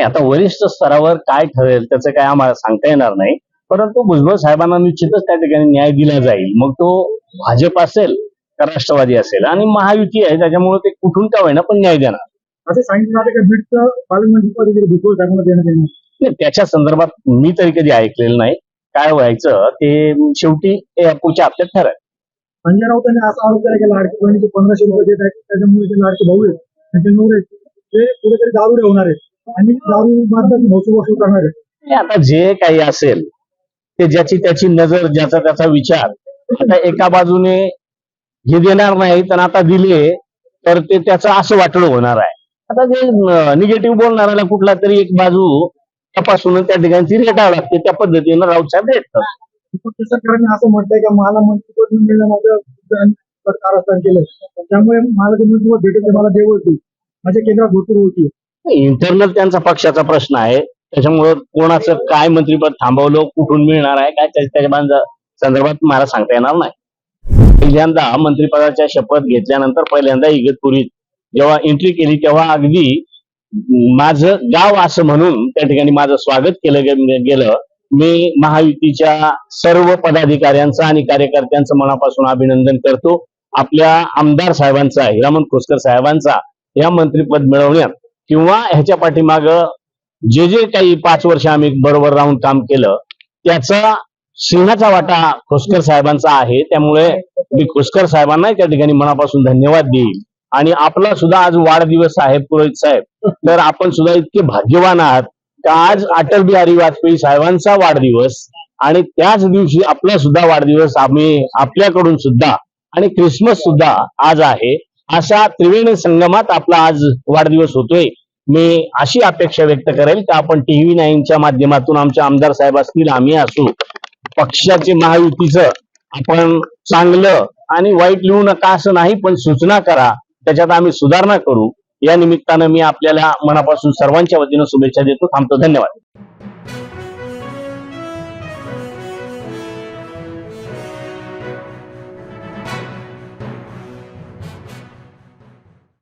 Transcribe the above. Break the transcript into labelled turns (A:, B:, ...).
A: नाही आता वरिष्ठ स्तरावर काय ठरेल त्याचं काय आम्हाला सांगता येणार नाही. परंतु भुजबळ साहेबांना निश्चितच त्या ठिकाणी न्याय दिला जाईल. मग तो भाजप असेल का राष्ट्रवादी असेल? आणि महायुती आहे त्याच्यामुळे ते कुठून का होईना पण न्याय देणार.
B: असं सांगितलं
A: नाही त्याच्या संदर्भात मी तरी कधी ऐकलेलं नाही. काय व्हायचं ते शेवटी पुढच्या हप्त्यात ठरेल.
B: संजय राऊत यांनी असा आरोप केला की लाडकी बहिणीचे पंधराशे रुपये देत आहेत त्याच्यामुळे ते लाडके भाऊ आहेत. त्यांचे नवरे ते कुठेतरी दारू होणार आहेत. आणि दारू मार्फत महसूल वसूल करणार आहेत
A: हे आता जे काही असेल ते ज्याची त्याची नजर ज्याचा त्याचा विचार आता एका बाजूने हे देणार नाही तर आता दिले तर ते त्याचं असं वाटणं होणार आहे. आता ते निगेटिव्ह बोलणाऱ्याला कुठला तरी एक बाजू तपासून त्या ठिकाणी रेटावं लागते त्या पद्धतीनं राऊत साहेब रेटतात
B: फक्त सरकारने असं म्हटलंय का मला मंत्रिपद मिळणं माझं कारस्थान केलं त्यामुळे मला ते मंत्रिपद भेटेल ते मला देवळतील माझ्या केंद्रात भरपूर होती
A: इंटरनल त्यांचा पक्षाचा प्रश्न आहे. त्याच्यामुळं कोणाचं काय मंत्रीपद थांबवलं कुठून मिळणार आहे काय त्याच्या संदर्भात मला सांगता येणार नाही. पहिल्यांदा मंत्रिपदाच्या शपथ घेतल्यानंतर पहिल्यांदा इगतपुरीत जेव्हा एंट्री केली तेव्हा अगदी माझं गाव असं म्हणून त्या ठिकाणी माझं स्वागत केलं गेलं. मी महायुतीच्या सर्व पदाधिकाऱ्यांचं आणि कार्यकर्त्यांचं मनापासून अभिनंदन करतो. आपल्या आमदार साहेबांचा हिरामन खोसकर साहेबांचा या मंत्रिपद मिळवण्यात किंवा ह्याच्या पाठीमाग जे जे काही पाच वर्ष आम्ही बरोबर राहून काम केलं त्याचा सिंहाचा वाटा खोसकर साहेबांचा आहे. त्यामुळे मी खोसकर साहेबांना त्या ठिकाणी मनापासून धन्यवाद देईल आणि आपला सुद्धा आज वाढदिवस आहे पुरोहित साहेब. तर आपण सुद्धा इतके भाग्यवान आहात का आज अटल बिहारी वाजपेयी साहेबांचा वाढदिवस आणि त्याच दिवशी आपला सुद्धा वाढदिवस आम्ही आपल्याकडून सुद्धा आणि क्रिसमस सुद्धा आज आहे. अशा त्रिवेणी संगमात आपला आज वाढदिवस होतोय. मी अशी अपेक्षा व्यक्त करेल की आपण टीव्ही नाईनच्या माध्यमातून आमचे आमदार साहेब असतील आम्ही असू. पक्षाचे महायुतीचं आपण चांगलं आणि वाईट लिहू नका असं नाही पण सूचना करा. त्याच्यात आम्ही सुधारणा करू. या निमित्तानं मी आपल्याला मनापासून सर्वांच्या वतीनं शुभेच्छा देतो. थांबतो. धन्यवाद.